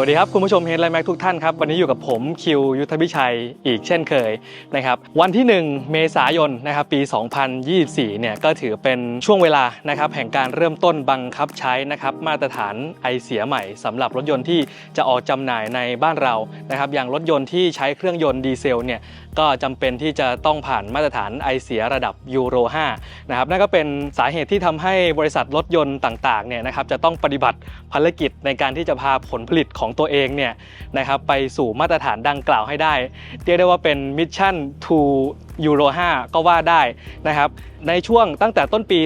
สวัสดีครับ คุณผู้ชมเฮดไลน์แม็กทุกท่านครับ วันนี้อยู่กับผมคิวยุทธพิชัยอีกเช่นเคยนะครับวันที่ 1 เมษายนนะครับปี 2024 เนี่ยก็ถือเป็นช่วงเวลานะครับแห่งการเริ่มต้นบังคับใช้นะครับมาตรฐานไอเสียใหม่สำหรับรถยนต์ที่จะออกจำหน่ายในบ้านเรานะครับอย่างรถยนต์ที่ใช้เครื่องยนต์ดีเซลเนี่ยก็จำเป็นที่จะต้องผ่านมาตรฐานไอเสียระดับยูโร5นะครับนั่นก็เป็นสาเหตุที่ทำให้บริษัทรถยนต์ต่างๆเนี่ยนะครับจะต้องปฏิบัติภารกิจในการที่จะพาผลผลิตของตัวเองเนี่ยนะครับไปสู่มาตรฐานดังกล่าวให้ได้เรียกได้ว่าเป็นมิชชั่น to ยูโร5ก็ว่าได้นะครับ ในช่วงตั้งแต่ต้นปี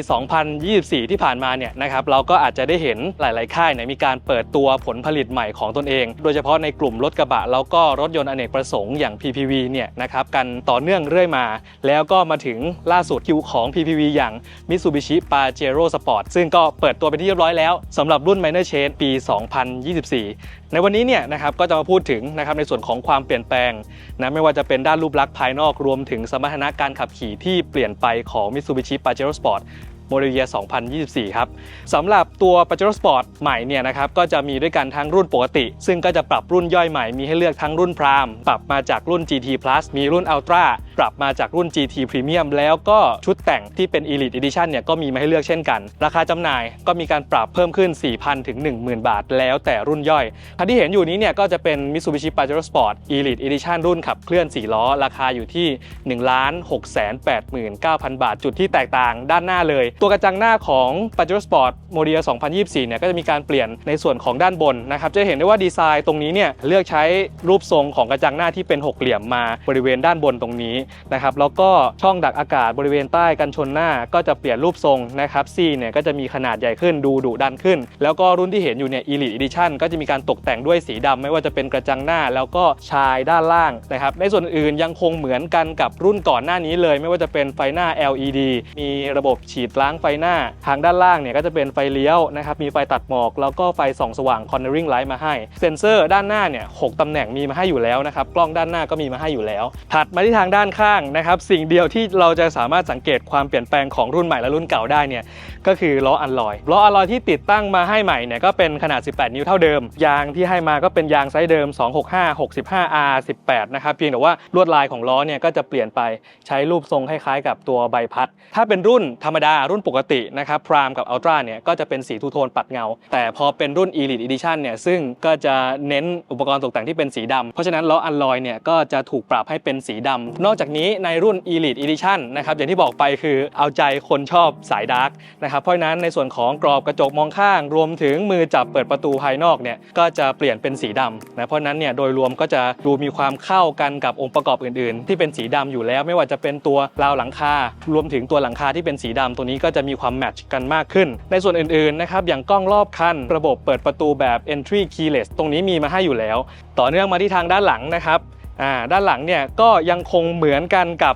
2024 ที่ผ่านมาเนี่ยนะครับเราก็อาจจะได้เห็นหลาย ๆ ค่ายเนี่ยมีการเปิดตัวผลผลิตใหม่ของตนเอง โดยเฉพาะในกลุ่มรถกระบะ แล้วก็รถยนต์อเนกประสงค์อย่าง PPV เนี่ยนะครับกันต่อเนื่องเรื่อยมา แล้วก็มาถึงล่าสุดคิวของ PPV อย่าง Mitsubishi Pajero Sport ซึ่งก็เปิดตัวเป็นที่เรียบร้อยแล้วสำหรับรุ่น Minor Change ปี 2024 ในวันนี้เนี่ยนะครับก็จะมาพูดถึงนะครับในส่วนของความเปลี่ยนแปลงนะไม่ว่าจะเป็นด้านรูปลักษณ์ภายนอกรวมถึงสมรรถนะการขับขี่ที่เปลี่ยนไปของ Mitsubishi Pajero Sport โมเดลเยีย2024 ครับสำหรับตัว Pajero Sport ใหม่เนี่ยนะครับก็จะมีด้วยกันทั้งรุ่นปกติ ซึ่งก็จะปรับรุ่นย่อยใหม่มีให้เลือกทั้งรุ่น Prime ปรับมาจากรุ่น GT Plus มีรุ่น Ultra ปรับมาจากรุ่น GT Premium แล้วก็ชุดแต่งที่เป็น Elite Edition เนี่ยก็มีมาให้เลือกเช่นกัน ราคาจำหน่ายก็มีการปรับเพิ่มขึ้น 4,000 ถึง 10,000 บาท แล้วแต่รุ่นย่อยคันที่เห็นอยู่นี้เนี่ยก็จะเป็น Mitsubishi Pajero Sport Elite Edition รุ่นขับเคลื่อน 4 ล้อ ราคาอยู่ที่ 1 6 8 9 0 0 0 บาท จุดที่แตกต่างด้านหน้าเลยตัวกระจังหน้าของ Pajero Sport m o d e l 2024 เนี่ยก็จะมีการเปลี่ยนในส่วนของด้านบนนะครับ จะเห็นได้ว่าดีไซน์ตรงนี้เนี่ยเลือกใช้รูปทรงของกระจังหน้าที่เป็นหกเหลี่ยมมาบริเวณด้านบนตรงนี้นะครับแล้วก็ช่องดักอากาศบริเวณใต้กันชนหน้า ก็จะเปลี่ยนรูปทรงนะครับซีเนี่ยก็จะมีขนาดใหญ่ขึ้นดูดุดันขึ้น แล้วก็รุ่นที่เห็นอยู่เนี่ย Elite Edition ก็จะมีการตกแต่งด้วยสีดำไม่ว่าจะเป็นกระจังหน้าแล้วก็ชายด้านล่างนะครับในส่วนอื่นยังคงเหมือนกันกับรุ่นก่อนหน้านี้เลย ไม่ว่าจะเป็นไฟหน้า LED มีระบบฉีดลางไฟหน้า ทางด้านล่างเนี่ยก็จะเป็นไฟเลี้ยวนะครับมีไฟตัดหมอก แล้วก็ไฟส่องสว่าง cornering light มาให้เซ็นเซอร์ด้านหน้าเนี่ยหกตำแหน่งมีมาให้อยู่แล้วนะครับกล้องด้านหน้าก็มีมาให้อยู่แล้ว ถัดมาที่ทางด้านข้างนะครับสิ่งเดียวที่เราจะสามารถสังเกตความเปลี่ยนแปลงของรุ่นใหม่และรุ่นเก่าได้เนี่ยก็คือล้ออัลลอยล้ออัลลอยที่ติดตั้งมาให้ใหม่เนี่ยก็เป็นขนาด 18 นิ้วเท่าเดิม ยางที่ให้มาก็เป็นยางไซส์เดิม 265 65 R 18นะครับเพียงแต่ว่าลวดลายของล้อเนี่ยก็จะเปลี่ยนไปใช้รูปทรงคล้ายๆ กับตัวใบพัด ถ้าเป็นรุ่นธรรมดารุ่นุ่นปกตินะครับพรามกับอัลตร้าเนี่ยก็จะเป็นสีทูโทนปัดเงา แต่พอเป็นรุ่น Elite Edition เนี่ยซึ่งก็จะเน้นอุปกรณ์ตกแต่งที่เป็นสีดำเพราะฉะนั้นล้ออัลลอยเนี่ยก็จะถูกปรับให้เป็นสีดำนอกจากนี้ในรุ่น Elite Edition นะครับอย่างที่บอกไปคือเอาใจคนชอบสายดาร์กนะครับเพราะฉะนั้นในส่วนของกรอบกระจกมองข้าง รวมถึงมือจับเปิดประตูภายนอกเนี่ยก็จะเปลี่ยนเป็นสีดำนะเพราะฉะนั้นเนี่ยโดยรวมก็จะดูมีความเข้ากันกับองค์ประกอบอื่น ๆ ที่เป็นสีดำอยู่แล้ว ไม่ว่าจะเป็นตัวราวหลังคารวมถึงตัวหลังคาที่เป็นสีดำตัวนี้ก็จะมีความแมทช์กันมากขึ้น ในส่วนอื่นๆนะครับอย่างกล้องรอบคัน ระบบเปิดประตูแบบ entry keyless ตรงนี้มีมาให้อยู่แล้ว ต่อเนื่องมาที่ทางด้านหลังนะครับด้านหลังเนี่ยก็ยังคงเหมือนกันกับ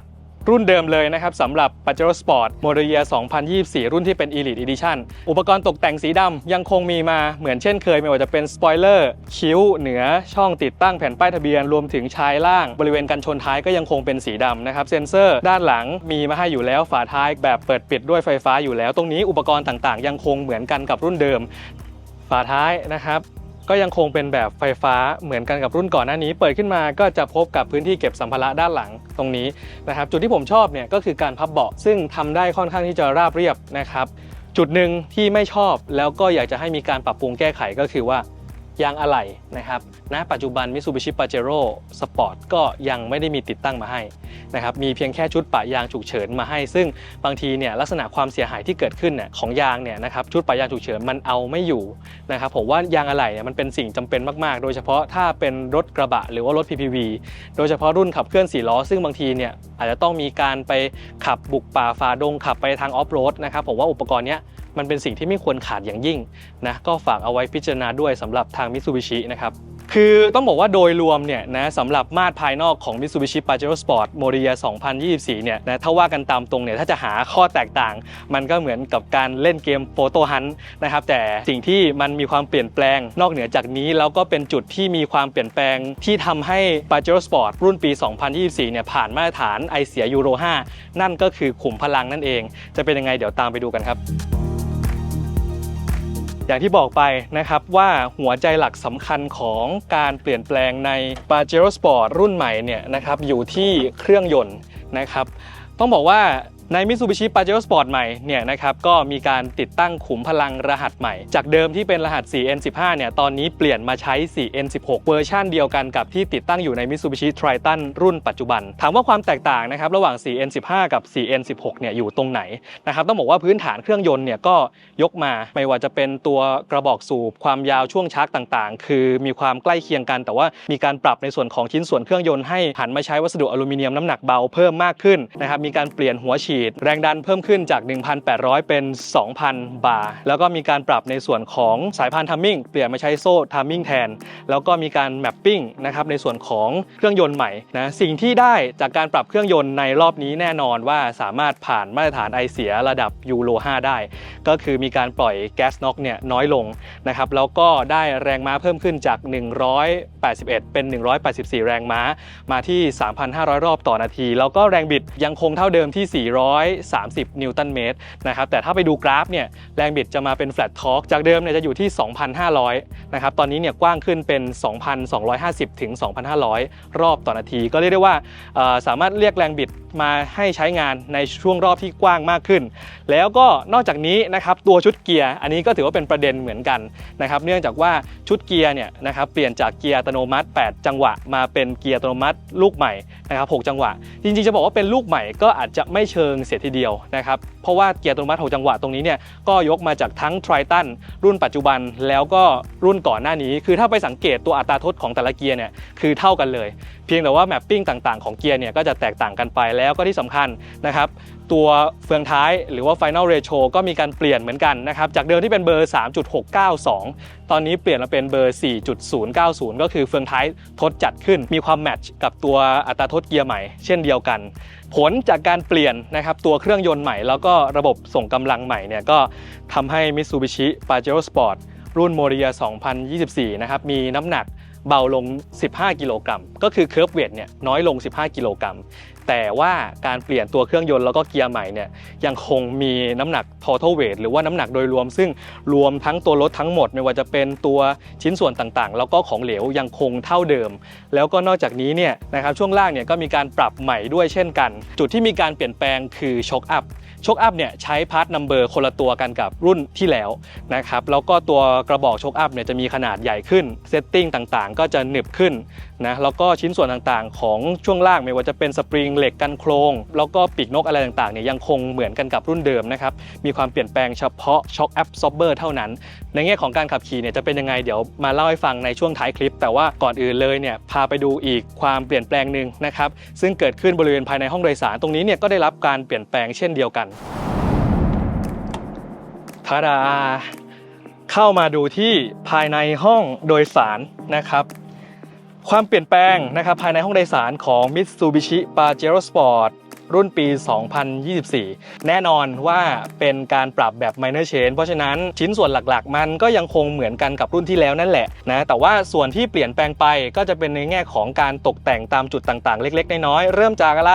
รุ่นเดิมเลยนะครับสำหรับ Pajero Sport Model Year 2024 รุ่นที่เป็น Elite Edition อุปกรณ์ตกแต่งสีดำยังคงมีมาเหมือนเช่นเคย ไม่ว่าจะเป็นสปอยเลอร์คิ้วเหนือช่องติดตั้งแผ่นป้ายทะเบียน รวมถึงชายล่าง บริเวณกันชนท้ายก็ยังคงเป็นสีดำนะครับเซ็นเซอร์ด้านหลังมีมาให้อยู่แล้วฝาท้ายแบบเปิดปิดด้วยไฟฟ้าอยู่แล้ว ตรงนี้อุปกรณ์ต่างๆ ยังคงเหมือนกันกับรุ่นเดิม ฝาท้ายนะครับ ก็ยังคงเป็นแบบไฟฟ้าเหมือนกันกับรุ่นก่อนหน้านี้ เปิดขึ้นมาก็จะพบกับพื้นที่เก็บสัมภาระด้านหลังตรงนี้นะครับ จุดที่ผมชอบเนี่ยก็คือการพับเบาะซึ่งทำได้ค่อนข้างที่จะราบเรียบนะครับ จุดหนึ่งที่ไม่ชอบแล้วก็อยากจะให้มีการปรับปรุงแก้ไขก็คือว่า ยางอะไหล่นะครับณปัจจุบัน Mitsubishi Pajero Sport ก็ยังไม่ได้มีติดตั้งมาให้นะครับมีเพียงแค่ชุดปะยางฉุกเฉินมาให้ ซึ่งบางทีเนี่ยลักษณะความเสียหายที่เกิดขึ้นเนี่ยของยางเนี่ยนะครับชุดปะยางฉุกเฉินมันเอาไม่อยู่นะครับผมว่ายางอะไหล่เนี่ยมันเป็นสิ่งจำเป็นมากๆ โดยเฉพาะถ้าเป็นรถกระบะหรือว่ารถ PPV โดยเฉพาะรุ่นขับเคลื่อน4ล้อ ซึ่งบางทีเนี่ยอาจจะต้องมีการไปขับบุกป่าฝ่าดงขับไปทางออฟโรดนะครับผมว่าอุปกรณ์เนี้ย มันเป็นสิ่งที่ไม่ควรขาดอย่างยิ่งนะก็ฝากเอาไว้พิจารณาด้วยสำหรับทาง Mitsubishi นะครับคือต้องบอกว่าโดยรวมเนี่ยนะสำหรับมาตรภายนอกของ Mitsubishi Pajero Sport m o d e l Year 2024 เนี่ยนะถ้าว่ากันตามตรงเนี่ยถ้าจะหาข้อแตกต่าง มันก็เหมือนกับการเล่นเกมโฟโต้ฮันนะครับแต่สิ่งที่มันมีความเปลี่ยนแปลงนอกเหนือจากนี้ แล้วก็เป็นจุดที่มีความเปลี่ยนแปลงที่ทำให้ Pajero Sport รุ่นปี 2024 เนี่ยผ่านมาตรฐานไอเสียยูโร 5 นั่นก็คือขุมพลังนั่นเอง จะเป็นยังไงเดี๋ยวตามไปดูกันครับ อย่างที่บอกไปนะครับว่าหัวใจหลักสำคัญของการเปลี่ยนแปลงใน Pajero Sport รุ่นใหม่เนี่ยนะครับอยู่ที่เครื่องยนต์นะครับต้องบอกว่า ใน Mitsubishi Pajero Sport ใหม่เนี่ยนะครับก็มีการติดตั้งขุมพลังรหัสใหม่ จากเดิมที่เป็นรหัส 4N15 เนี่ยตอนนี้เปลี่ยนมาใช้ 4N16 เวอร์ชันเดียวกันกับที่ติดตั้งอยู่ใน Mitsubishi Triton รุ่นปัจจุบัน ถามว่าความแตกต่างนะครับระหว่าง 4N15 กับ 4N16 เนี่ยอยู่ตรงไหนนะครับต้องบอกว่าพื้นฐานเครื่องยนต์เนี่ยก็ยกมาไม่ว่าจะเป็นตัวกระบอกสูบความยาวช่วงชักต่างๆ คือมีความใกล้เคียงกัน แต่ว่ามีการปรับในส่วนของชิ้นส่วนเครื่องยนต์ให้หันมาใช้วัสดุอลูมิเนียมน้ำหนักเบาเพิ่มมากขึ้นนะครับมีการเปลี่ยนหัวฉีดแรงดันเพิ่มขึ้นจาก 1,800 เป็น 2,000 บาร์แล้วก็มีการปรับในส่วนของสายพานทัมมิ่งเปลี่ยนมาใช้โซ่ทัมมิ่งแทน แล้วก็มีการแมปปิ้งนะครับในส่วนของเครื่องยนต์ใหม่นะสิ่งที่ได้จากการปรับเครื่องยนต์ในรอบนี้แน่นอนว่าสามารถผ่านมาตรฐานไอเสียระดับยูโร5ได้ ก็คือมีการปล่อยแก๊สน็อกเนี่ยน้อยลงนะครับแล้วก็ได้แรงม้าเพิ่มขึ้นจาก 181 เป็น 184 แรงม้ามาที่ 3,500 รอบต่อนาที แล้วก็แรงบิดยังคงเท่าเดิมที่ 400 430 นิวตันเมตรนะครับแต่ถ้าไปดูกราฟเนี่ยแรงบิดจะมาเป็นแฟลตทอร์กจากเดิมเนี่ยจะอยู่ที่ 2,500 นะครับตอนนี้เนี่ยกว้างขึ้นเป็น 2,250 ถึง 2,500 รอบต่อนาที ก็เรียกได้ว่าสามารถเรียกแรงบิดมาให้ใช้งานในช่วงรอบที่กว้างมากขึ้น แล้วก็นอกจากนี้นะครับตัวชุดเกียร์อันนี้ก็ถือว่าเป็นประเด็นเหมือนกันนะครับเนื่องจากว่าชุดเกียร์เนี่ยนะครับเปลี่ยนจากเกียร์อัตโนมัติ 8 จังหวะมาเป็นเกียร์อัตโนมัติลูกใหม่ นะครับ6จังหวะ จริงๆจะบอกว่าเป็นลูกใหม่ก็อาจจะไม่เชิงเสียทีเดียวนะครับเพราะว่าเกียร์อัตโนมัติ6จังหวะตรงนี้เนี่ยก็ยกมาจากทั้งไทรตันรุ่นปัจจุบันแล้วก็รุ่นก่อนหน้านี้ คือถ้าไปสังเกตตัวอัตราทดของแต่ละเกียร์เนี่ยคือเท่ากันเลย เพียงแต่ว่าแมปปิ้งต่างๆของเกียร์เนี่ยก็จะแตกต่างกันไปแล้วก็ที่สำคัญนะครับ ตัวเฟืองท้ายหรือว่า Final Ratio ก็มีการเปลี่ยนเหมือนกันนะครับจากเดิมที่เป็นเบอร์ 3.692 ตอนนี้เปลี่ยนมาเป็นเบอร์ 4.090 ก็คือเฟืองท้ายทดจัดขึ้น มีความแมทช์กับตัวอัตราทดเกียร์ใหม่ เช่นเดียวกัน ผลจากการเปลี่ยนนะครับตัวเครื่องยนต์ใหม่แล้วก็ระบบส่งกำลังใหม่เนี่ยก็ทำให้ Mitsubishi Pajero Sport รุ่น Moria 2024 นะครับมีน้ำหนักเบาลง 15 กิโลกรัม ก็คือ Curve Weight เนี่ยน้อยลง 15 กิโลกรัม แต่ว่าการเปลี่ยนตัวเครื่องยนต์แล้วก็เกียร์ใหม่เนี่ยยังคงมีน้ำหนัก total weight หรือว่าน้ำหนักโดยรวม ซึ่งรวมทั้งตัวรถทั้งหมด ไม่ว่าจะเป็นตัวชิ้นส่วนต่างๆ แล้วก็ของเหลวยังคงเท่าเดิม แล้วก็นอกจากนี้เนี่ยนะครับช่วงล่างเนี่ยก็มีการปรับใหม่ด้วยเช่นกัน จุดที่มีการเปลี่ยนแปลงคือช็อคอัพช็อคอัพเนี่ยใช้พาร์ทนัมเบอร์คนละตัวกันกับรุ่นที่แล้วนะครับแล้วก็ตัวกระบอกช็อคอัพเนี่ยจะมีขนาดใหญ่ขึ้นเซตติ้งต่างๆ ก็จะหนึบขึ้นนะแล้วก็ชิ้นส่วนต่างๆ ของช่วงล่างไม่ว่าจะเป็นสปริงเหล็กกันโครงแล้วก็ปีกนกอะไรต่างๆเนี่ยยังคงเหมือนกันกับรุ่นเดิมนะครับมีความเปลี่ยนแปลงเฉพาะช็อคแอ b ซอบเบอร์เท่านั้น ในแง่ของการขับขี่เนี่ยจะเป็นยังไงเดี๋ยวมาเล่าให้ฟังในช่วงท้ายคลิป แต่ว่าก่อนอื่นเลยเนี่ยพาไปดูอีกความเปลี่ยนแปลงหนึ่งนะครับซึ่งเกิดขึ้นบริเวณภายในห้องโดยสารตรงนี้เนี่ยก็ได้รับการเปลี่ยนแปลงเช่นเดียวกันทาดาเข้ามาดูที่ภายในห้องโดยสารนะครับ ความเปลี่ยนแปลงนะครับภายในห้องโดยสารของ Mitsubishi Pajero Sport รุ่นปี 2024 แน่นอนว่าเป็นการปรับแบบ minor change เพราะฉะนั้นชิ้นส่วนหลักๆ มันก็ยังคงเหมือนกันกับรุ่นที่แล้วนั่นแหละนะแต่ว่าส่วนที่เปลี่ยนแปลงไปก็จะเป็นในแง่ของการตกแต่งตามจุดต่างๆ เล็กๆ น้อยๆเริ่มจากอะไร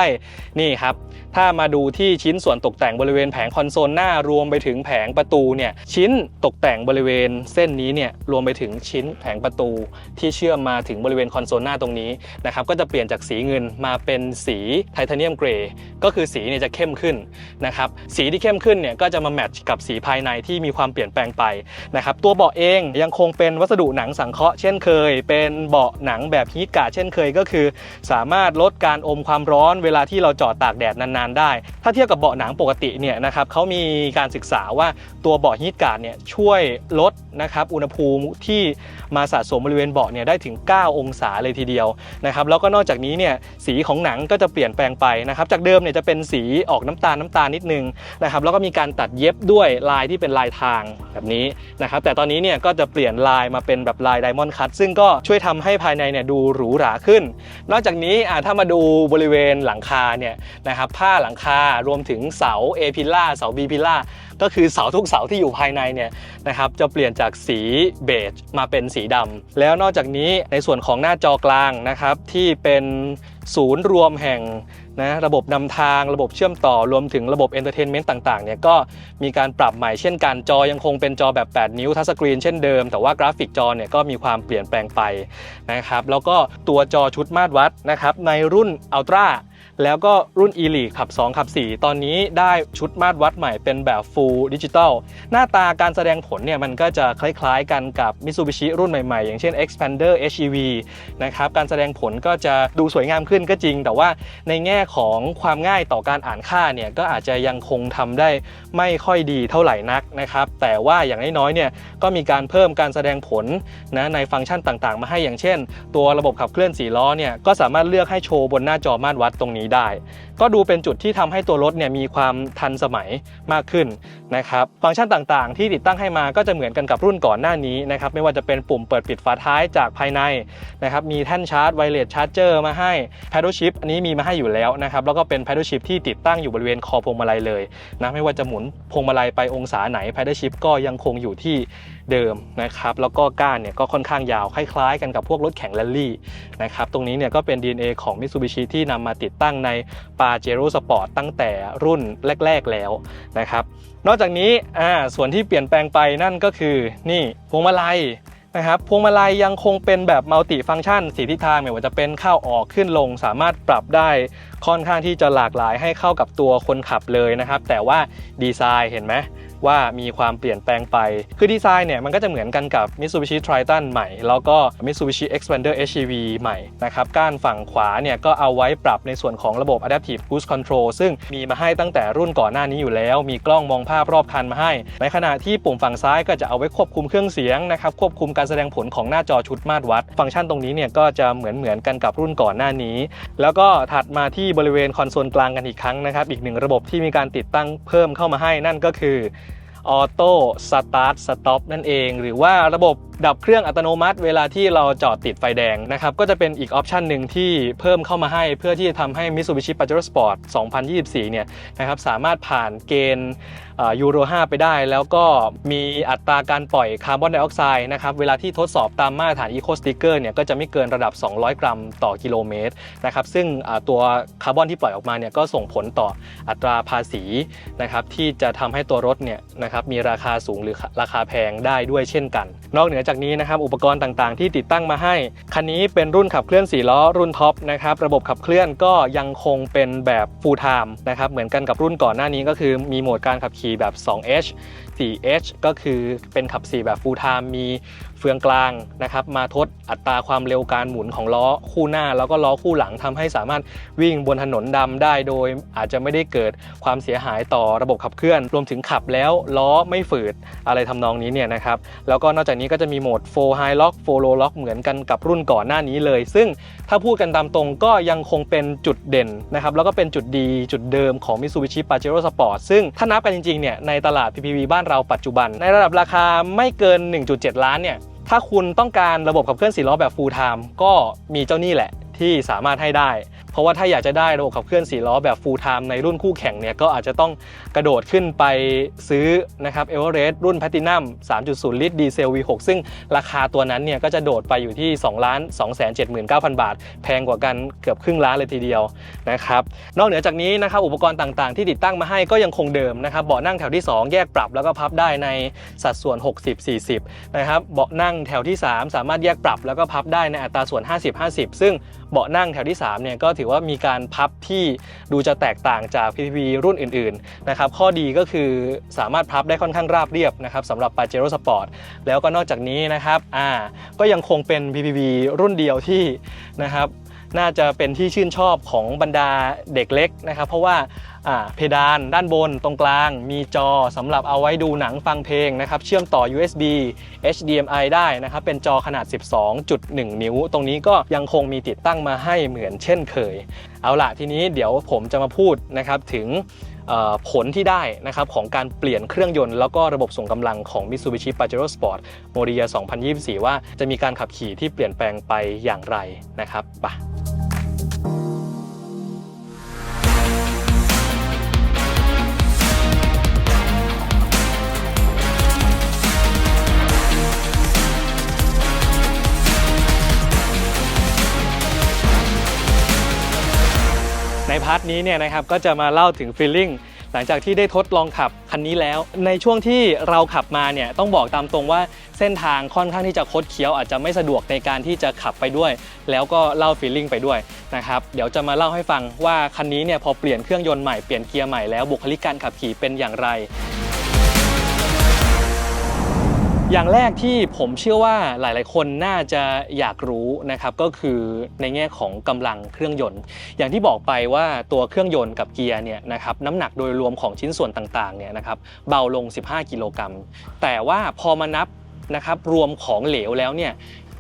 นี่ครับถ้ามาดูที่ชิ้นส่วนตกแต่งบริเวณแผงคอนโซลหน้ารวมไปถึงแผงประตูเนี่ยชิ้นตกแต่งบริเวณเส้นนี้เนี่ยรวมไปถึงชิ้นแผงประตูที่เชื่อมมาถึงบริเวณคอนโซลหน้าตรงนี้นะครับก็จะเปลี่ยนจากสีเงินมาเป็นสีไทเทเนียมเกรย์ก็คือสีเนี่ยจะเข้มขึ้นนะครับสีที่เข้มขึ้นเนี่ยก็จะมาแมทช์กับสีภายในที่มีความเปลี่ยนแปลงไปนะครับตัวเบาะเองยังคงเป็นวัสดุหนังสังเคราะห์เช่นเคย เป็นเบาะหนังแบบฮีทการ์ดเช่นเคยก็คือ สามารถลดการอมความร้อนเวลาที่เราจอดตากแดดนานๆได้ ถ้าเทียบกับเบาะหนังปกติเนี่ยนะครับเขามีการศึกษาว่าตัวเบาะฮีทการ์ดเนี่ยช่วยลดนะครับอุณหภูมิที่มาสะสมบริเวณเบาะเนี่ยได้ถึง 9 องศาเลยทีเดียวนะครับแล้วก็นอกจากนี้เนี่ยสีของหนังก็จะเปลี่ยนแปลงไปนะครับจากเดิมเนี่ยจะเป็นสีออกน้ำตาลน้ำตาลนิดนึงนะครับแล้วก็มีการตัดเย็บด้วยลายที่เป็นลายทางแบบนี้นะครับแต่ตอนนี้เนี่ยก็จะเปลี่ยนลายมาเป็นแบบลายไดมอนด์คัตซึ่งก็ช่วยทำให้ภายในเนี่ยดูหรูหราขึ้น นอกจากนี้ถ้ามาดูบริเวณหลังคาเนี่ยนะครับผ้าหลังคารวมถึงเสา A พิล่าเสา B พิล่าก็คือเสาทุกเสาที่อยู่ภายในเนี่ยนะครับจะเปลี่ยนจากสีเบจมาเป็นสีดำแล้วนอกจากนี้ในส่วนของหน้าจอกลางนะครับที่เป็นศูนย์รวมแห่ง นะระบบนำทางระบบเชื่อมต่อรวมถึงระบบเอนเตอร์เทนเมนต์ต่างๆเนี่ยก็มีการปรับใหม่เช่นกันจอยังคงเป็นจอแบบ 8 นิ้วทัชสกรีนเช่นเดิม แต่ว่ากราฟิกจอเนี่ยก็มีความเปลี่ยนแปลงไปนะครับแล้วก็ตัวจอชุดมาตรวัดนะครับในรุ่นอัลตร้า แล้วก็รุ่น e l i ขับ 2 ขับ 4 ตอนนี้ได้ชุดมาตรวัดใหม่เป็นแบบ Full Digital หน้าตาการแสดงผลเนี่ยมันก็จะคล้ายๆกันกับ Mitsubishi รุ่นใหม่ๆ อย่างเช่น Expander HEV นะครับการแสดงผลก็จะดูสวยงามขึ้นก็จริง แต่ว่าในแง่ของความง่ายต่อการอ่านค่าเนี่ยก็อาจจะยังคงทำได้ไม่ค่อยดีเท่าไหร่นักนะครับแต่ว่าอย่างน้อยๆเนี่ยก็มีการเพิ่มการแสดงผลนะในฟังก์ชันต่างๆ มาให้อย่างเช่น ตัวระบบขับเคลื่อน4ล้อเนี่ยก็สามารถเลือกให้โชว์บนหน้าจอมาตรวัดตรงนี้ได้ ก็ดูเป็นจุดที่ทำให้ตัวรถเนี่ยมีความทันสมัยมากขึ้นนะครับฟังก์ชันต่างๆ ที่ติดตั้งให้มาก็จะเหมือนกันกับรุ่นก่อนหน้านี้นะครับไม่ว่าจะเป็นปุ่มเปิดปิดฝาท้ายจากภายในนะครับมีแท่นชาร์จไวเลสชาร์จเจอร์มาให้ paddle shift อันนี้มีมาให้อยู่แล้วนะครับแล้วก็เป็น paddle shift ที่ติดตั้งอยู่บริเวณคอพวงมาลัยเลยนะไม่ว่าจะหมุนพวงมาลัยไปองศาไหน paddle shift ก็ยังคงอยู่ที่เดิมนะครับแล้วก็ก้านเนี่ยก็ค่อนข้างยาวคล้ายๆ กันกับพวกรถแข่งแรลลี่นะครับตรงนี้เนี่ยก็เป็น DNA ของ Mitsubishi ที่นำมาติดตั้งใน Pajero Sport ตั้งแต่รุ่นแรก ๆแล้วนะครับนอกจากนี้อ่าส่วนที่เปลี่ยนแปลงไปนั่นก็คือนี่พวงมาลัยนะครับพวงมาลัยยังคงเป็นแบบมัลติฟังก์ชันสีทิศทางไม่ว่าจะเป็นเข้าออกขึ้นลง สามารถปรับได้ค่อนข้างที่จะหลากหลายให้เข้ากับตัวคนขับเลยนะครับ แต่ว่าดีไซน์เห็นไหม ว่ามีความเปลี่ยนแปลงไป คือดีไซน์เนี่ยมันก็จะเหมือนกันกับ Mitsubishi Triton ใหม่ แล้วก็ Mitsubishi Expander HEV ใหม่นะครับก้านฝั่งขวาเนี่ยก็เอาไว้ปรับในส่วนของระบบ Adaptive Cruise Control ซึ่งมีมาให้ตั้งแต่รุ่นก่อนหน้านี้อยู่แล้ว มีกล้องมองภาพรอบคันมาให้ ในขณะที่ปุ่มฝั่งซ้ายก็จะเอาไว้ควบคุมเครื่องเสียงนะครับควบคุมการแสดงผลของหน้าจอชุดมาตรวัด ฟังก์ชันตรงนี้เนี่ยก็จะเหมือนเหมือนกันกับรุ่นก่อนหน้านี้ แล้วก็ถัดมาที่บริเวณคอนโซลกลางกันอีกครั้งนะครับอีกหนึ่งระบบที่มีการติดตั้งเพิ่มเข้ามาให้นั่นก็คือ ออโต้สตาร์ทสต็อปนั่นเอง หรือว่าระบบดับเครื่องอัตโนมัติ เวลาที่เราจอดติดไฟแดงนะครับก็จะเป็นอีกออปชันหนึ่งที่เพิ่มเข้ามาให้ เพื่อที่จะทำให้ Mitsubishi Pajero Sport 2024 เนี่ยนะครับสามารถผ่านเกณฑ์ ยูโร 5 ไปได้ แล้วก็มีอัตราการปล่อยคาร์บอนไดออกไซด์นะครับเวลาที่ทดสอบตามมาตรฐาน Eco Sticker เนี่ยก็จะไม่เกินระดับ 200 กรัมต่อกิโลเมตรนะครับซึ่งตัวคาร์บอนที่ปล่อยออกมาเนี่ยก็ส่งผลต่ออัตราภาษีนะครับที่จะทำให้ตัวรถเนี่ยนะครับมีราคาสูงหรือราคาแพงได้ด้วยเช่นกัน นอกเหนือจากนี้นะครับอุปกรณ์ต่างๆ ที่ติดตั้งมาให้ คันนี้เป็นรุ่นขับเคลื่อน4ล้อรุ่นท็อปนะครับระบบขับเคลื่อนก็ยังคงเป็นแบบ full time นะครับเหมือนกันกับรุ่นก่อนหน้านี้ก็คือมีโหมดการขับขี่ขี่แบบ 2H 4H ก็คือเป็นขับ 4 แบบ full time มี ฟืองกลางนะครับมาทดอัตราความเร็วการหมุนของล้อคู่หน้า แล้วก็ล้อคู่หลังทำให้สามารถวิ่งบนถนนดำได้โดย อาจจะไม่ได้เกิดความเสียหายต่อระบบขับเคลื่อน รวมถึงขับแล้วล้อไม่ฝืดอะไรทำนองนี้เนี่ยนะครับแล้วก็นอกจากนี้ก็จะมีโหมด 4 High Lock 4 Low Lock เหมือนกันกับรุ่นก่อนหน้านี้เลย ซึ่งถ้าพูดกันตามตรงก็ยังคงเป็นจุดเด่นนะครับแล้วก็เป็นจุดดีจุดเดิมของ Mitsubishi Pajero Sport ซึ่งถ้านับกันจริงๆเนี่ยในตลาด PPV บ้านเราปัจจุบัน ในระดับราคาไม่เกิน 1.7 ล้านเนี่ย ถ้าคุณต้องการระบบขับเคลื่อน4ล้อแบบ full time ก็มีเจ้านี่แหละที่สามารถให้ได้ เพราะว่าถ้าอยากจะได้ระบบขับเคลื่อน4ล้อแบบ full time ในรุ่นคู่แข่งเนี่ยก็อาจจะต้องกระโดดขึ้นไปซื้อนะครับเอเวอเรสต์รุ่น Platinum 3.0 ลิตรดีเซล V6 ซึ่งราคาตัวนั้นเนี่ยก็จะโดดไปอยู่ที่ 2 ล้าน 2 7 9 0 0 0 บาท แพงกว่ากันเกือบครึ่งล้านเลยทีเดียวนะครับนอกเหนือจากนี้นะครับอุปกรณ์ต่างๆ ที่ติดตั้งมาให้ก็ยังคงเดิมนะครับเบาะนั่งแถวที่ 2 แยกปรับแล้วก็พับได้ในสัดส่วน 60-40นะครับเบาะนั่งแถวที่ 3 สามารถแยกปรับแล้วก็พับได้ในอัตราส่วน 50-50 ซึ่ง เบาะนั่งแถวที่3เนี่ยก็ถือว่ามีการพับที่ดูจะแตกต่างจาก PTV รุ่นอื่นๆนะครับข้อดีก็คือสามารถพับได้ค่อนข้างราบเรียบนะครับสำหรับ Pajero Sport แล้วก็นอกจากนี้นะครับอ่าก็ยังคงเป็น PTV รุ่นเดียวที่นะครับน่าจะเป็นที่ชื่นชอบของบรรดาเด็กเล็กนะครับ เพราะว่า เพดานด้านบนตรงกลาง มีจอสำหรับเอาไว้ดูหนังฟังเพลงนะครับ เชื่อมต่อ USB HDMI ได้นะครับ เป็นจอขนาด 12.1 นิ้ว ตรงนี้ก็ยังคงมีติดตั้งมาให้เหมือนเช่นเคย เอาล่ะทีนี้เดี๋ยวผมจะมาพูดนะครับถึงผลที่ได้นะครับของการเปลี่ยนเครื่องยนต์แล้วก็ระบบส่งกำลังของ Mitsubishi Pajero Sport m o r i a 2024 ว่าจะมีการขับขี่ที่เปลี่ยนแปลงไปอย่างไรนะครับไป ในพาร์ทนี้เนี่ยนะครับก็จะมาเล่าถึงฟีลลิ่งหลังจากที่ได้ทดลองขับคันนี้แล้ว ในช่วงที่เราขับมาเนี่ยต้องบอกตามตรงว่าเส้นทางค่อนข้างที่จะคดเคี้ยวอาจจะไม่สะดวกในการที่จะขับไปด้วย แล้วก็เล่าฟีลลิ่งไปด้วยนะครับเดี๋ยวจะมาเล่าให้ฟังว่าคันนี้เนี่ยพอเปลี่ยนเครื่องยนต์ใหม่เปลี่ยนเกียร์ใหม่แล้วบุคลิกการขับขี่เป็นอย่างไร อย่างแรกที่ผมเชื่อว่าหลาย ๆ คนน่าจะอยากรู้นะครับก็คือในแง่ของกำลังเครื่องยนต์ อย่างที่บอกไปว่าตัวเครื่องยนต์กับเกียร์เนี่ยนะครับน้ำหนักโดยรวมของชิ้นส่วนต่าง ๆ เนี่ยนะครับเบาลง 15 กิโลกรัมแต่ว่าพอมานับนะครับรวมของเหลวแล้วเนี่ย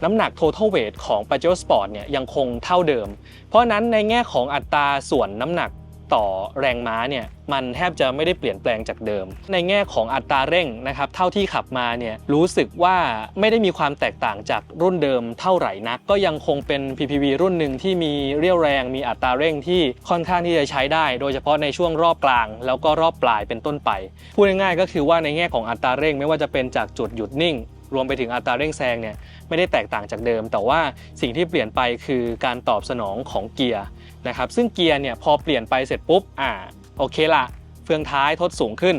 น้ำหนัก total weight ของ Pajero Sport เนี่ยยังคงเท่าเดิม เพราะนั้นในแง่ของอัตราส่วนน้ำหนัก ต่อแรงม้าเนี่ยมันแทบจะไม่ได้เปลี่ยนแปลงจากเดิม ในแง่ของอัตราเร่งนะครับเท่าที่ขับมาเนี่ยรู้สึกว่าไม่ได้มีความแตกต่างจากรุ่นเดิมเท่าไหร่นัก ก็ยังคงเป็น PPV รุ่นหนึ่งที่มีเรี่ยวแรงมีอัตราเร่งที่ค่อนข้างที่จะใช้ได้ โดยเฉพาะในช่วงรอบกลาง แล้วก็รอบปลายเป็นต้นไป พูดง่ายๆก็คือว่าในแง่ของอัตราเร่งไม่ว่าจะเป็นจากจุดหยุดนิ่ง รวมไปถึงอัตราเร่งแซงเนี่ยไม่ได้แตกต่างจากเดิม แต่ว่าสิ่งที่เปลี่ยนไปคือการตอบสนองของเกียร์นะครับซึ่งเกียร์เนี่ยพอเปลี่ยนไปเสร็จปุ๊บอ่าโอเคละเฟืองท้ายทดสูงขึ้น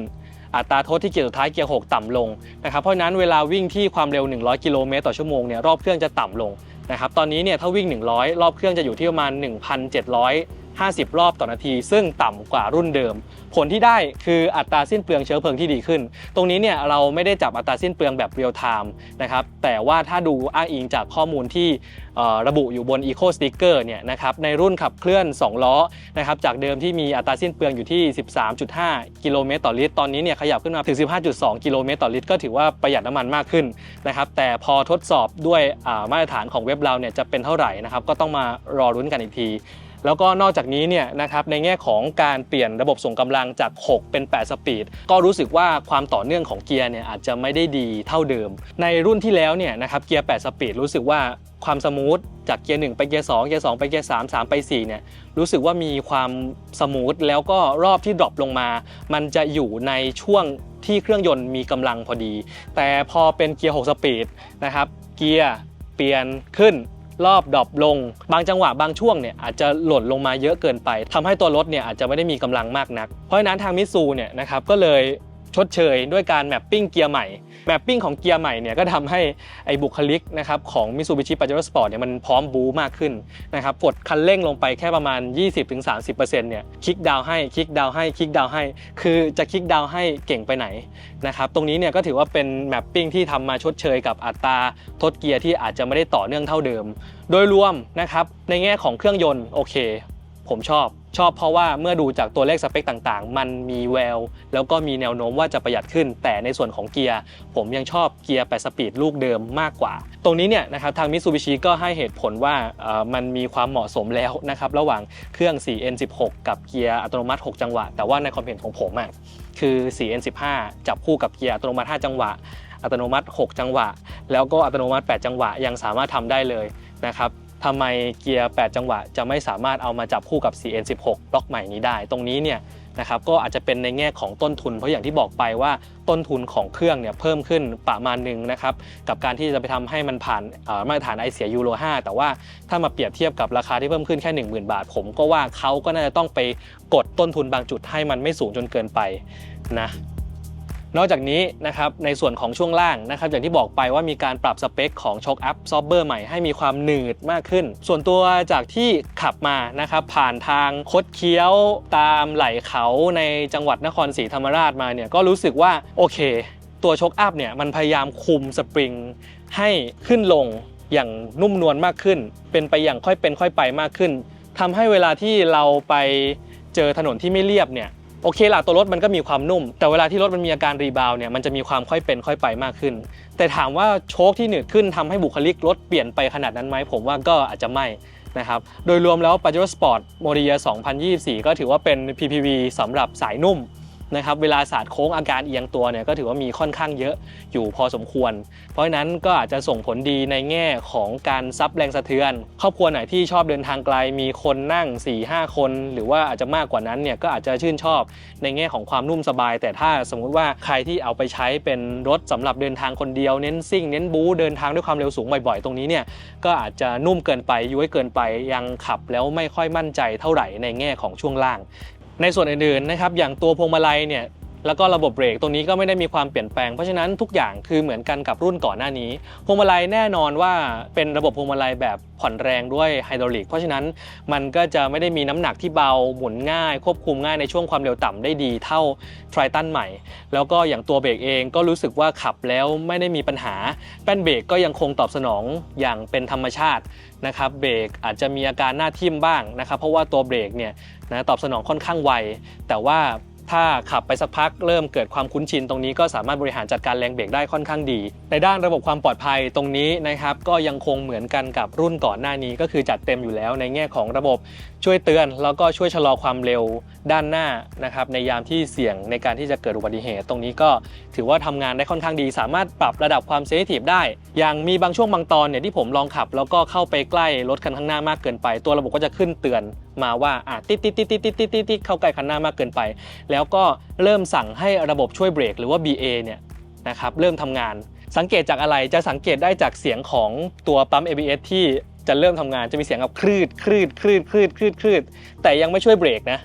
อัตราทดที่เกียร์สุดท้ายเกียร์ 6 ต่ำลงนะครับเพราะนั้นเวลาวิ่งที่ความเร็ว 100 กิโลเมตรต่อชั่วโมงเนี่ยรอบเครื่องจะต่ำลงนะครับตอนนี้เนี่ยถ้าวิ่ง 100 รอบเครื่องจะอยู่ที่ประมาณ 50 รอบต่อนาที ซึ่งต่ำกว่ารุ่นเดิม ผลที่ได้คืออัตราสิ้นเปลืองเชื้อเพลิงที่ดีขึ้น ตรงนี้เนี่ยเราไม่ได้จับอัตราสิ้นเปลืองแบบเรียลไทม์นะครับแต่ว่าถ้าดูอ้างอิงจากข้อมูลที่ระบุอยู่บน Eco Sticker เนี่ยนะครับในรุ่นขับเคลื่อน 2 ล้อนะครับจากเดิมที่มีอัตราสิ้นเปลืองอยู่ที่ 13.5 กิโลเมตรต่อลิตร ตอนนี้เนี่ยขยับขึ้นมาถึง 15.2 กิโลเมตรต่อลิตร ก็ถือว่าประหยัดน้ำมันมากขึ้นนะครับแต่พอทดสอบด้วยมาตรฐานของเว็บเราเนี่ยจะเป็นเท่าไหร่นะครับก็ต้องมารอรุ้นกันอีกที แล้วก็นอกจากนี้เนี่ยนะครับในแง่ของการเปลี่ยนระบบส่งกำลังจาก 6 เป็น 8 สปีด ก็รู้สึกว่าความต่อเนื่องของเกียร์เนี่ยอาจจะไม่ได้ดีเท่าเดิม ในรุ่นที่แล้วเนี่ยนะครับเกียร์ 8 สปีดรู้สึกว่าความสมูทจากเกียร์1ไปเกียร์2เกียร์2ไปเกียร์3 3 ไป4เนี่ยรู้สึกว่ามีความสมูทแล้วก็รอบที่ดรอปลงมา มันจะอยู่ในช่วงที่เครื่องยนต์มีกำลังพอดี แต่พอเป็นเกียร์ 6 สปีดนะครับเกียร์เปลี่ยนขึ้น รอบดรอปลง บางจังหวะบางช่วงเนี่ยอาจจะหล่นลงมาเยอะเกินไปทำให้ตัวรถเนี่ยอาจจะไม่ได้มีกำลังมากนัก เพราะฉะนั้นทางมิตซูเนี่ยนะครับก็เลยชดเชยด้วยการแมปปิ้งเกียร์ใหม่ แมปปิ้งของเกียร์ใหม่เนี่ยก็ทำให้ไอ้บุคลิกนะครับของ Mitsubishi Pajero Sport เนี่ยมันพร้อมบูมากขึ้นนะครับกดคันเร่งลงไปแค่ประมาณ 20-30%เนี่ยคลิกดาวให้คลิกดาวให้คลิกดาวให้ คือจะคลิกดาวให้เก่งไปไหนนะครับตรงนี้เนี่ยก็ถือว่าเป็นแมปปิ้งที่ทำมาชดเชยกับอัตราทดเกียร์ที่อาจจะไม่ได้ต่อเนื่องเท่าเดิม โดยรวมนะครับในแง่ของเครื่องยนต์โอเค ผมชอบ ชอบเพราะว่าเมื่อดูจากตัวเลขสเปคต่างๆ มันมีแวว แล้วก็มีแนวโน้มว่าจะประหยัดขึ้น แต่ในส่วนของเกียร์ ผมยังชอบเกียร์8สปีดลูกเดิมมากกว่า ตรงนี้เนี่ยนะครับทางมิ t ซูบิชิก็ให้เหตุผลว่ามันมีความเหมาะสมแล้วนะครับระหว่างเครื่อง 4N16 กับเกียร์อัตโนมัติ 6 จังหวะ แต่ว่าในความเห็นของผมอะคือ 4N15 จับคู่กับเกียร์อัตโนมัติ 5 จังหวะ อัตโนมัติ 6 จังหวะ แล้วก็อัตโนมัติ 8 จังหวะ ยังสามารถทำได้เลยนะครับ ทำไมเกียร์ 8 จังหวะ จะไม่สามารถเอามาจับคู่กับ CN16 บล็อกใหม่นี้ได้ ตรงนี้เนี่ยนะครับก็อาจจะเป็นในแง่ของต้นทุน เพราะอย่างที่บอกไปว่าต้นทุนของเครื่องเนี่ยเพิ่มขึ้นประมาณหนึ่งนะครับกับการที่จะไปทำให้มันผ่านมาตรฐานไอเสียยูโร 5 แต่ว่าถ้ามาเปรียบเทียบกับราคาที่เพิ่มขึ้นแค่ 10,000 บาท ผมก็ว่าเขาก็น่าจะต้องไปกดต้นทุนบางจุดให้มันไม่สูงจนเกินไปนะ นอกจากนี้นะครับในส่วนของช่วงล่างนะครับอย่างที่บอกไปว่ามีการปรับสเปคของช็อคอัพซอบเบอร์ใหม่ให้มีความหนืดมากขึ้น ส่วนตัวจากที่ขับมานะครับผ่านทางคดเคี้ยวตามไหล่เขาในจังหวัดนครศรีธรรมราชมาเนี่ยก็รู้สึกว่าโอเค ตัวช็อคอัพเนี่ยมันพยายามคุมสปริงให้ขึ้นลงอย่างนุ่มนวลมากขึ้น เป็นไปอย่างค่อยเป็นค่อยไปมากขึ้นทำให้เวลาที่เราไปเจอถนนที่ไม่เรียบเนี่ย โอเคละตัวรถมันก็มีความนุ่ม แต่เวลาที่รถมันมีอาการรีบาวเนี่ยมันจะมีความค่อยเป็นค่อยไปมากขึ้น แต่ถามว่าโชคที่หนืดขึ้นทำให้บุคลิกรถเปลี่ยนไปขนาดนั้นไหมผมว่าก็อาจจะไม่นะครับโดยรวมแล้ว Pajero Sport m o d i a 2024 ก็ถือว่าเป็น PPV สำหรับสายนุ่ม นะครับเวลาศาสตร์โค้งอาการเอียงตัวเนี่ยก็ถือว่ามีค่อนข้างเยอะอยู่พอสมควร เพราะฉะนั้นก็อาจจะส่งผลดีในแง่ของการซับแรงสะเทือน ครอบครัวไหนที่ชอบเดินทางไกลมีคนนั่ง 4-5 คน หรือว่าอาจจะมากกว่านั้นเนี่ยก็อาจจะชื่นชอบในแง่ของความนุ่มสบาย แต่ถ้าสมมุติว่าใครที่เอาไปใช้เป็นรถสำหรับเดินทางคนเดียวเน้นซิ่งเน้นบู๊เดินทางด้วยความเร็วสูงบ่อยๆ ตรงนี้เนี่ยก็อาจจะนุ่มเกินไปยุ้ยเกินไปยังขับแล้วไม่ค่อยมั่นใจเท่าไหร่ในแง่ของช่วงล่าง ในส่วนอื่นๆนะครับอย่างตัวพวงมาลัยเนี่ย แล้วก็ระบบเบรกตรงนี้ก็ไม่ได้มีความเปลี่ยนแปลงเพราะฉะนั้นทุกอย่างคือเหมือนกันกับรุ่นก่อนหน้านี้พวงมาลัยแน่นอนว่าเป็นระบบพวงมาลัยแบบผ่อนแรงด้วยไฮดรอลิก เพราะฉะนั้นมันก็จะไม่ได้มีน้ำหนักที่เบาหมุนง่าย ควบคุมง่ายในช่วงความเร็วต่ำได้ดีเท่าไทรตันใหม่ แล้วก็อย่างตัวเบรกเองก็รู้สึกว่าขับแล้วไม่ได้มีปัญหา แป้นเบรกก็ยังคงตอบสนองอย่างเป็นธรรมชาตินะครับเบรกอาจจะมีอาการหน้าทิ่มบ้างนะครับเพราะว่าตัวเบรกเนี่ยนะตอบสนองค่อนข้างไวแต่ว่า ถ้าขับไปสักพักเริ่มเกิดความคุ้นชินตรงนี้ก็สามารถบริหารจัดการแรงเบรกได้ค่อนข้างดี ในด้านระบบความปลอดภัยตรงนี้นะครับก็ยังคงเหมือนกันกับรุ่นก่อนหน้านี้ก็คือจัดเต็มอยู่แล้วในแง่ของระบบ ช่วยเตือนแล้วก็ช่วยชะลอความเร็วด้านหน้านะครับในยามที่เสี่ยงในการที่จะเกิดอุบัติเหตุ ตรงนี้ก็ถือว่าทำงานได้ค่อนข้างดี สามารถปรับระดับความเซนซิทีฟได้ อย่างมีบางช่วงบางตอนเนี่ยที่ผมลองขับ แล้วก็เข้าไปใกล้รถคันข้างหน้ามากเกินไป ตัวระบบก็จะขึ้นเตือนมาว่าอะติดติดติ๊ดติดติดติดติดติดเข้าใกล้คันหน้ามากเกินไป แล้วก็เริ่มสั่งให้ระบบช่วยเบรกหรือว่า BA เนี่ยนะครับเริ่มทำงาน สังเกตจากอะไรจะสังเกตได้จากเสียงของตัวปั๊ม ABS ที่ จะเริ่มทำงานจะมีเสียงแบบคลืดคลืดคลืดคลืดคลืดคลืดแต่ยังไม่ช่วยเบรกนะ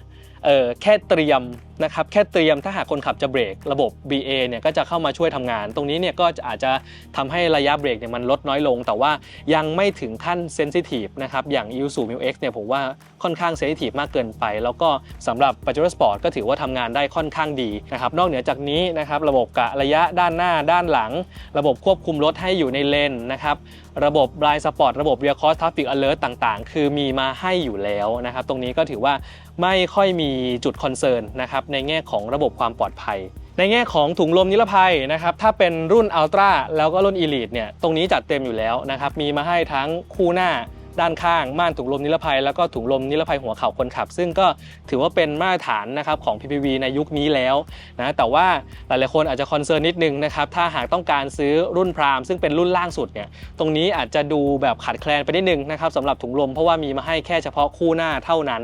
เออแค่เตรียมนะครับแค่เตรียมถ้าหากคนขับจะเบรกระบบ BA เนี่ยก็จะเข้ามาช่วยทำงาน ตรงนี้เนี่ยก็จะอาจจะทำให้ระยะเบรกเนี่ยมันลดน้อยลง แต่ว่ายังไม่ถึงขั้นเซนซิทีฟนะครับอย่าง i s u m i X เนี่ยผมว่าค่อนข้างเซนซิทีฟมากเกินไป แล้วก็สำหรับ Pajero Sport ก็ถือว่าทำงานได้ค่อนข้างดีนะครับนอกเหนือจากนี้นะครับระบบกะระยะด้านหน้าด้านหลัง ระบบควบคุมรถให้อยู่ในเลนนะครับระบบ Blind Spot ระบบ Rear Cross Traffic Alert ต่างๆ คือมีมาให้อยู่แล้วนะครับตรงนี้ก็ถือว่า ไม่ค่อยมีจุดคอนเซิร์นนะครับในแง่ของระบบความปลอดภัย ในแง่ของถุงลมนิรภัยนะครับถ้าเป็นรุ่นอัลตร้าแล้วก็รุ่นอีลีทเนี่ยตรงนี้จัดเต็มอยู่แล้วนะครับมีมาให้ทั้งคู่หน้า ด้านข้างม่านถุงลมนิรภัย แล้วก็ถุงลมนิรภัยหัวเข่าคนขับ ซึ่งก็ถือว่าเป็นมาตรฐานนะครับของ PPV ในยุคนี้แล้วนะแต่ว่าหลายๆคนอาจจะคอนเซิร์นนิดนึงนะครับถ้าหากต้องการซื้อรุ่นพรามซึ่งเป็นรุ่นล่างสุดเนี่ยตรงนี้อาจจะดูแบบขาดแคลนไปนิดนึงนะครับสำหรับถุงลมเพราะว่ามีมาให้แค่เฉพาะคู่หน้าเท่านั้น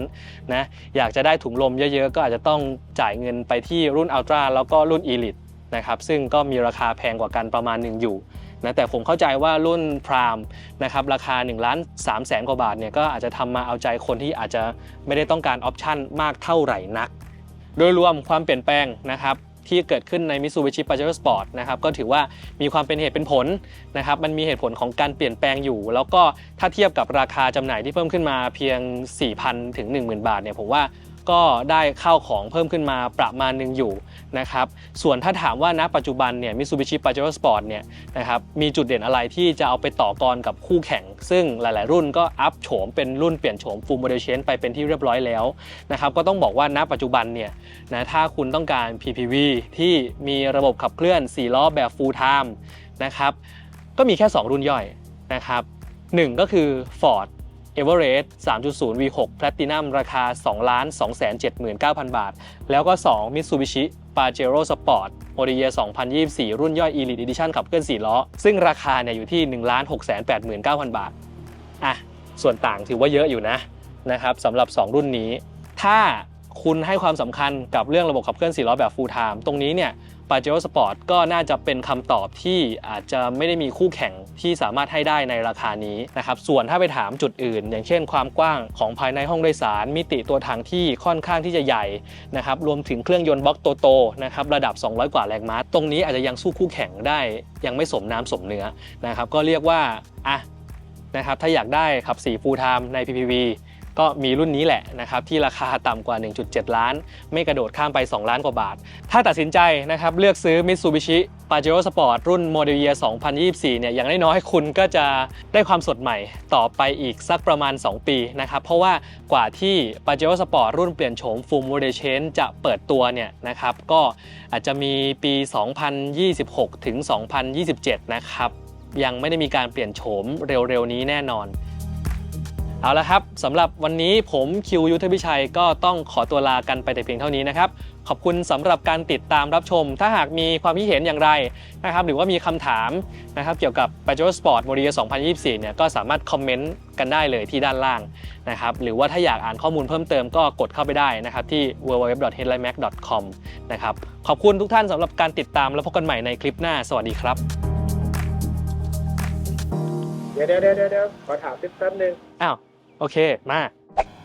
นะอยากจะได้ถุงลมเยอะๆ ก็อาจจะต้องจ่ายเงินไปที่รุ่น Ultra แล้วก็รุ่น Elite นะครับซึ่งก็มีราคาแพงกว่ากันประมาณหนึ่งอยู่ นะแต่ผมเข้าใจว่ารุ่นพรามนะครับราคา1ล้าน3แสนกว่าบาทเนี่ยก็อาจจะทำมาเอาใจคนที่อาจจะไม่ได้ต้องการออปชันมากเท่าไหร่นัก โดยรวมความเปลี่ยนแปลงนะครับที่เกิดขึ้นใน Mitsubishi Pajero Sport นะครับก็ถือว่ามีความเป็นเหตุเป็นผลนะครับมันมีเหตุผลของการเปลี่ยนแปลงอยู่ แล้วก็ถ้าเทียบกับราคาจำหน่ายที่เพิ่มขึ้นมาเพียง 4,000 ถึง 10,000 บาทเนี่ยผมว่า ก็ได้ข้าวของเพิ่มขึ้นมาประมาณหนึ่งอยู่นะครับส่วนถ้าถามว่าณปัจจุบันเนี่ย Mitsubishi Pajero Sport เนี่ยนะครับมีจุดเด่นอะไรที่จะเอาไปต่อกรกับคู่แข่ง ซึ่งหลาย ๆ รุ่นก็อัพโฉมเป็นรุ่นเปลี่ยนโฉม Full Model Change ไปเป็นที่เรียบร้อยแล้วนะครับก็ต้องบอกว่าณปัจจุบันเนี่ยนะถ้าคุณต้องการ PPV ที่มีระบบขับเคลื่อน 4 ล้อแบบ Full Time นะครับก็มีแค่ 2 รุ่นย่อยนะครับหนึ่งก็คือ Ford Everest 3.0 V6 Platinum ราคา 2 2 7 9 0 0 0 บาท แล้วก็ 2 Mitsubishi Pajero Sport Model Year 2024 รุ่นย่อย Elite Edition ขับเคลื่อน 4 ล้อ ซึ่งราคาเนี่ยอยู่ที่ 1 6 8 9 0 0 0 บาท อะ ส่วนต่างถือว่าเยอะอยู่นะนะครับสำหรับ 2 รุ่นนี้ ถ้าคุณให้ความสำคัญกับเรื่องระบบขับเคลื่อน 4 ล้อแบบ Full Time ตรงนี้เนี่ย Pajero Sport ก็น่าจะเป็นคำตอบที่อาจจะไม่ได้มีคู่แข่งที่สามารถให้ได้ในราคานี้นะครับส่วนถ้าไปถามจุดอื่น อย่างเช่น ความกว้างของภายในห้องโดยสาร มิติตัวถังที่ค่อนข้างที่จะใหญ่นะครับรวมถึงเครื่องยนต์บล็อกโตๆนะครับระดับ 200 กว่าแรงม้าตรงนี้อาจจะยังสู้คู่แข่งได้ยังไม่สมน้ำสมเนื้อนะครับก็เรียกว่าอะนะครับถ้าอยากได้ขับ4 Full Time ใน PPV ก็มีรุ่นนี้แหละนะครับที่ราคาต่ำกว่า 1.7 ล้าน ไม่กระโดดข้ามไป 2 ล้านกว่าบาท ถ้าตัดสินใจนะครับเลือกซื้อ Mitsubishi Pajero Sport รุ่น Model Year 2024 เนี่ยอย่างน้อยๆ คุณก็จะได้ความสดใหม่ต่อไปอีกสักประมาณ 2 ปีนะครับเพราะว่ากว่าที่ Pajero Sport รุ่นเปลี่ยนโฉม Full Model Change จะเปิดตัวเนี่ยนะครับก็อาจจะมีปี 2026 ถึง 2027 นะครับยังไม่ได้มีการเปลี่ยนโฉมเร็วๆนี้แน่นอน เอาละครับสำหรับวันนี้ผมคิวยุทธพิชัยก็ต้องขอตัวลากันไปแต่เพียงเท่านี้นะครับ ขอบคุณสำหรับการติดตามรับชม ถ้าหากมีความคิดเห็นอย่างไรนะครับ หรือว่ามีคำถามนะครับเกี่ยวกับ p a j o Sport m o d e l 2024 เนี่ยก็สามารถคอมเมนต์กันได้เลยที่ด้านล่างนะครับ หรือว่าถ้าอยากอ่านข้อมูลเพิ่มเติมก็กดเข้าไปได้นะครับที่ www.headlinemac.com นะครับ ขอบคุณทุกท่านสำหรับการติดตามแล้วพบกันใหม่ในคลิปหน้า สวัสดีครับ เดี๋ยวเดี๋ยวเดี๋ยวเดี๋ยวขอถามนิดแป๊บนึง อ้าว โอเค มา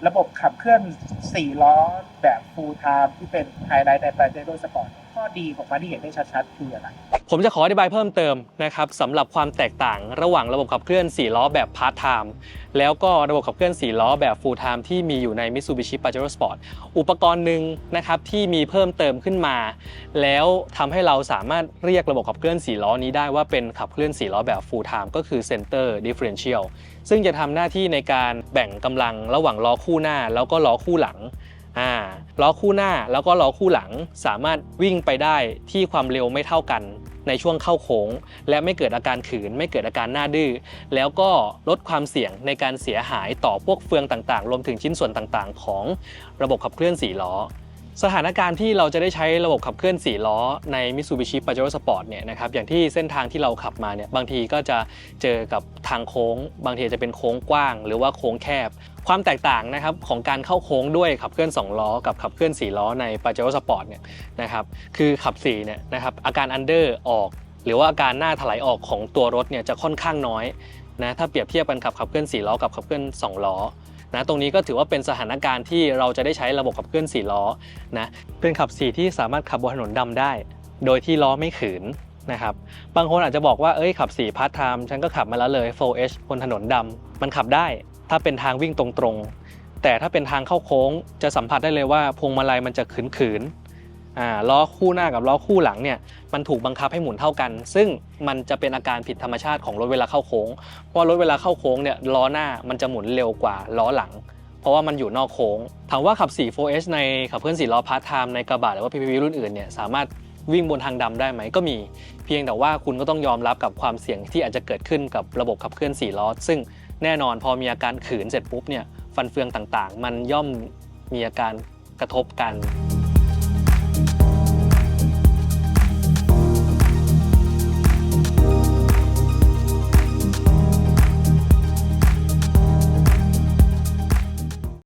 ระบบขับเคลื่อน 4 ล้อแบบ full time ที่เป็นไฮไลท์ใน p a j e r o Sport ข้อดีของมันที่เห็นได้ชัดๆคืออะไร ผมจะขออธิบายเพิ่มเติมนะครับสำหรับความแตกต่างระหว่างระบบขับเคลื่อน 4 ล้อแบบพาร์ทไทม์แล้วก็ระบบขับเคลื่อน 4 ล้อแบบฟูลไทม์ที่มีอยู่ใน Mitsubishi Pajero Sport อุปกรณ์หนึ่งนะครับที่มีเพิ่มเติมขึ้นมา แล้วทำให้เราสามารถเรียกระบบขับเคลื่อน 4 ล้อนี้ได้ว่าเป็นขับเคลื่อน 4 ล้อแบบ full time ก็คือ Center Differential ซึ่งจะทำหน้าที่ในการแบ่งกำลังระหว่างล้อคู่หน้าแล้วก็ล้อคู่หลัง อ่าล้อคู่หน้าแล้วก็ล้อคู่หลังสามารถวิ่งไปได้ที่ความเร็วไม่เท่ากัน ในช่วงเข้าโค้ง และไม่เกิดอาการขืน ไม่เกิดอาการหน้าดื้อแล้วก็ลดความเสี่ยงในการเสียหายต่อพวกเฟืองต่างๆ รวมถึงชิ้นส่วนต่างๆ ของระบบขับเคลื่อน4ล้อ สถานการณ์ที่เราจะได้ใช้ระบบขับเคลื่อน 4 ล้อใน Mitsubishi Pajero Sport เนี่ยนะครับอย่างที่เส้นทางที่เราขับมาเนี่ยบางทีก็จะเจอกับทางโค้ง บางทีจะเป็นโค้งกว้าง หรือว่าโค้งแคบ ความแตกต่างนะครับของการเข้าโค้งด้วยขับเคลื่อน 2 ล้อ กับขับเคลื่อน 4 ล้อใน Pajero Sport เนี่ยนะครับคือขับ4เนี่ยนะครับอาการ under ออก หรือว่าอาการหน้าถลายออกของตัวรถเนี่ยจะค่อนข้างน้อยนะถ้าเปรียบเทียบกันกับขับเคลื่อน 4 ล้อกับขับเคลื่อน 2 ล้อ นะตรงนี้ก็ถือว่าเป็นสถานการณ์ที่เราจะได้ใช้ระบบขับเคลื่อน4ล้อนะเป็นขับ4ที่สามารถขับบนถนนดำได้ โดยที่ล้อไม่ขืนนะครับบางคนอาจจะบอกว่าเอ้ยขับ4พาร์ทไทม์ฉันก็ขับมาแล้วเลย 4H บนถนนดำมันขับได้ ถ้าเป็นทางวิ่งตรงๆ แต่ถ้าเป็นทางเข้าโค้งจะสัมผัสได้เลยว่าพวงมาลัยมันจะขืนๆ ล้อคู่หน้ากับล้อคู่หลังเนี่ยมันถูกบังคับให้หมุนเท่ากัน ซึ่งมันจะเป็นอาการผิดธรรมชาติของรถเวลาเข้าโค้งเพราะรถเวลาเข้าโค้งเนี่ยล้อหน้ามันจะหมุนเร็วกว่าล้อหลัง เพราะว่ามันอยู่นอกโค้งถามว่าขับ 4 4S ในขับเคลื่อน4ล้อพาร์ทไทม์ในกระบะหรือว่า PPV รุ่นอื่นเนี่ยสามารถวิ่งบนทางดำได้ไหมก็มี เพียงแต่ว่าคุณก็ต้องยอมรับกับความเสี่ยงที่อาจจะเกิดขึ้นกับระบบขับเคลื่อน4ล้อซึ่งแน่นอนพอมีอาการขืนเสร็จปุ๊บเนี่ยฟันเฟืองต่างๆ มันย่อมมีอาการกระทบกัน